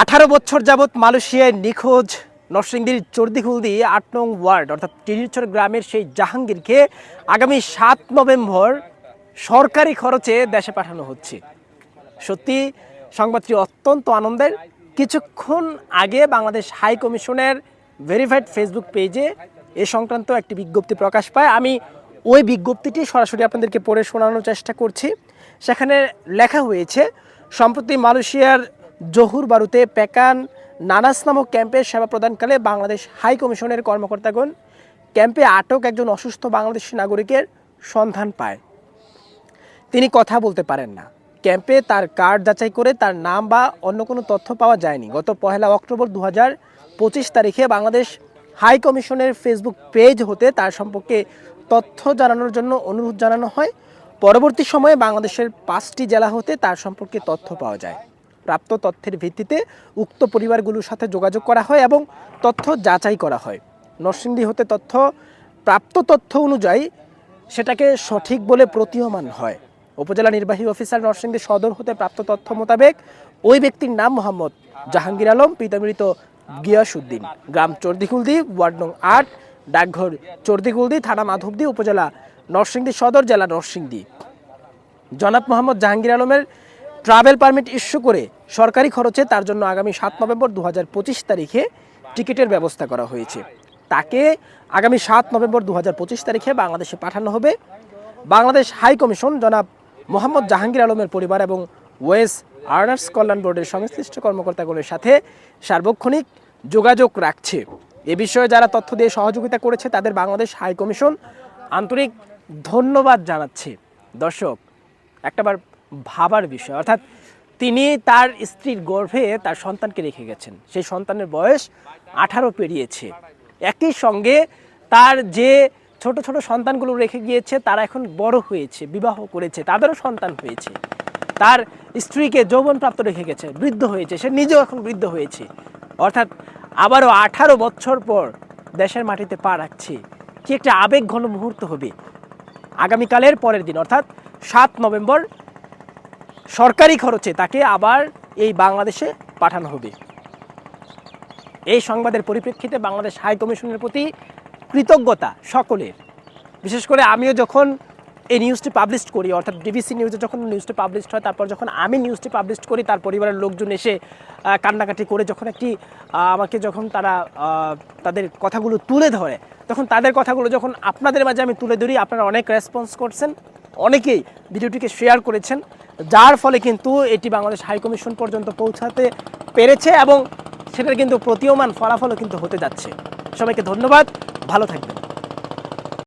আঠারো বছর যাবৎ মালয়েশিয়ায় নিখোঁজ নরসিংদীর চর্দিখুলদি আট নং ওয়ার্ড, অর্থাৎ টিরিচর গ্রামের সেই জাহাঙ্গীরকে আগামী সাত নভেম্বর সরকারি খরচে দেশে পাঠানো হচ্ছে। সত্যি, সংবাদটি অত্যন্ত আনন্দের। কিছুক্ষণ আগে বাংলাদেশ হাই কমিশনের ভেরিফাইড ফেসবুক পেজে এ সংক্রান্ত একটি বিজ্ঞপ্তি প্রকাশ পায়। আমি ওই বিজ্ঞপ্তিটি সরাসরি আপনাদেরকে পড়ে শোনানোর চেষ্টা করছি। সেখানে লেখা হয়েছে, সম্প্রতি মালয়েশিয়ার জহুর বারুতে পেকান নানাস নামক ক্যাম্পে সেবা প্রদানকালে বাংলাদেশ হাই কমিশনের কর্মকর্তাগণ ক্যাম্পে আটক একজন অসুস্থ বাংলাদেশি নাগরিকের সন্ধান পায়। তিনি কথা বলতে পারেন না। ক্যাম্পে তার কার্ড যাচাই করে তার নাম বা অন্য কোনো তথ্য পাওয়া যায়নি। গত পহেলা অক্টোবর দু পঁচিশ তারিখে বাংলাদেশ হাই কমিশনের ফেসবুক পেজ হতে তার সম্পর্কে তথ্য জানানোর জন্য অনুরোধ জানানো হয়। পরবর্তী সময়ে বাংলাদেশের পাঁচটি জেলা হতে তার সম্পর্কে তথ্য পাওয়া যায়। প্রাপ্ত তথ্যের ভিত্তিতে উক্ত পরিবারগুলোর সাথে যোগাযোগ করা হয় এবং তথ্য যাচাই করা হয়। নরসিংদী হতে তথ্য, প্রাপ্ত তথ্য অনুযায়ী সেটাকে সঠিক বলে প্রতীয়মান হয়। উপজেলা নির্বাহী অফিসার নরসিংদী সদর হতে প্রাপ্ত তথ্য মোতাবেক ওই ব্যক্তির নাম মোহাম্মদ জাহাঙ্গীর আলম পিতামৃত গিয়াসউদ্দিন। গ্রাম চর্দিকুলদি ওয়ার্ড নং আট, ডাকঘর চর্দিকুলদি থানা মাধবদী, উপজেলা নরসিংদী সদর, জেলা নরসিংদী। জনাব মোহাম্মদ জাহাঙ্গীর আলমের ট্রাভেল পারমিট ইস্যু করে সরকারি খরচে তার জন্য আগামী সাত নভেম্বর দু হাজার পঁচিশ তারিখে টিকিটের ব্যবস্থা করা হয়েছে। তাকে আগামী সাত নভেম্বর দু হাজার পঁচিশ তারিখে বাংলাদেশে পাঠানো হবে। বাংলাদেশ হাই কমিশন জনাব মোহাম্মদ জাহাঙ্গীর আলমের পরিবার এবং ওয়েস আর্নার্স কল্যাণ বোর্ডের সংশ্লিষ্ট কর্মকর্তাগুলোর সাথে সার্বক্ষণিক যোগাযোগ রাখছে। এ বিষয়ে যারা তথ্য দিয়ে সহযোগিতা করেছে, তাদের বাংলাদেশ হাই কমিশন আন্তরিক ধন্যবাদ জানাচ্ছে। দর্শক একটাবার ভাবার বিষয়। অর্থাৎ তিনি তার স্ত্রীর গর্ভে তার সন্তানকে রেখে গেছেন। সেই সন্তানের বয়স আঠারো পেরিয়েছে। একই সঙ্গে তার যে ছোট ছোট সন্তানগুলো রেখে গিয়েছে, তারা এখন বড় হয়েছে, বিবাহ করেছে, তাদেরও সন্তান হয়েছে। তার স্ত্রীকে যৌবনপ্রাপ্ত রেখে গেছে, বৃদ্ধ হয়েছে, সে নিজেও এখন বৃদ্ধ হয়েছে। অর্থাৎ আবারও আঠারো বছর পর দেশের মাটিতে পা রাখছে। কি একটা আবেগ ঘন মুহূর্ত হবে। আগামীকালের পরের দিন, অর্থাৎ সাত নভেম্বর সরকারি খরচে তাকে আবার এই বাংলাদেশে পাঠানো হবে। এই সংবাদের পরিপ্রেক্ষিতে বাংলাদেশ হাই কমিশনের প্রতি কৃতজ্ঞতা সকলের। বিশেষ করে আমিও যখন এই নিউজটি পাবলিশ করি, অর্থাৎ ডিবিসি নিউজে যখন নিউজটি পাবলিশ হয়, তারপর যখন আমি নিউজটি পাবলিশ করি, তার পরিবারের লোকজন এসে কান্নাকাটি করে যখন একটি আমাকে যখন তারা তাদের কথাগুলো তুলে ধরে, তখন তাদের কথাগুলো যখন আপনাদের মাঝে আমি তুলে ধরি, আপনারা অনেক রেসপন্স করছেন, অনেকেই ভিডিওটিকে শেয়ার করেছেন। যার ফলে কিন্তু এটি বাংলাদেশ হাইকমিশন পর্যন্ত পৌঁছাতে পেরেছে এবং সেটার কিন্তু প্রতীয়মান ফলাফলও কিন্তু হতে যাচ্ছে। সবাইকে ধন্যবাদ, ভালো থাকবেন।